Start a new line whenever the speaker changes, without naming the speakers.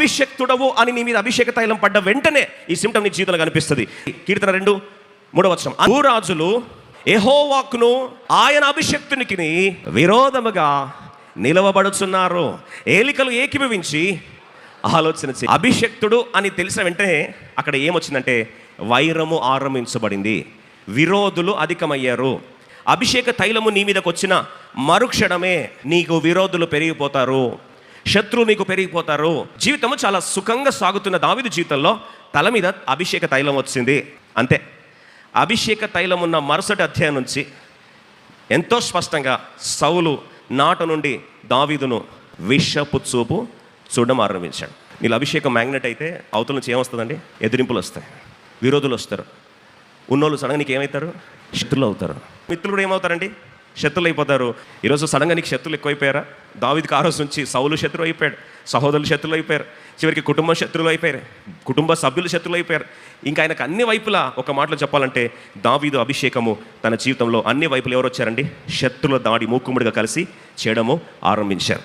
అభిషక్తుడవు అని నీ మీద అభిషేక తైలం పడ్డ వెంటనే ఈ సిమ్టమ్ నీ జీవితంలో కనిపిస్తుంది. కీర్తన రెండు మూడవ వచనం. భూరాజులు ఎహోవాక్ను ఆయన అభిషక్తునికి విరోధముగా నిలవబడుచున్నారు. ఏలికలు ఏకీభవించి ఆలోచన చే అభిషక్తుడు అని తెలిసిన వెంటనే అక్కడ ఏమొచ్చిందంటే వైరము ఆరంభించబడింది. విరోధులు అధికమయ్యారు. అభిషేక తైలము నీ మీదకి వచ్చిన మరుక్షణమే నీకు విరోధులు పెరిగిపోతారు. శత్రువు నీకు పెరిగిపోతారు. జీవితము చాలా సుఖంగా సాగుతున్న దావిదు జీవితంలో తల మీద అభిషేక తైలం వచ్చింది. అంతే. అభిషేక తైలం ఉన్న మరుసటి అధ్యాయం నుంచి ఎంతో స్పష్టంగా సౌలు నాట నుండి దావీదును విషపు చూపు చూడడం ఆరంభించాడు. నీళ్ళు అభిషేకం మ్యాగ్నెట్ అయితే అవతల నుంచి ఏమొస్తుందండి? ఎదిరింపులు వస్తాయి. విరోధులు వస్తారు. ఉన్నోళ్ళు సడన్గా నీకు ఏమవుతారు శత్రులు అవుతారు. మిత్రులు కూడా ఏమవుతారండి? శత్రులు అయిపోతారు ఈరోజు సడన్గా నీకు శత్రులు ఎక్కువైపోయారా? దావిదికి ఆ రోజు నుంచి సౌలు శత్రువు అయిపోయాడు సహోదరులు శత్రులు అయిపోయారు చివరికి కుటుంబ శత్రువులు అయిపోయారు కుటుంబ సభ్యులు శత్రులు అయిపోయారు ఇంకా ఆయనకు అన్ని వైపులా ఒక మాటలో చెప్పాలంటే దావీదు అభిషేకము తన జీవితంలో అన్ని వైపులు ఎవరు వచ్చారండి శత్రుల దాడి మూకుముడిగా కలిసి చేయడము ఆరంభించారు.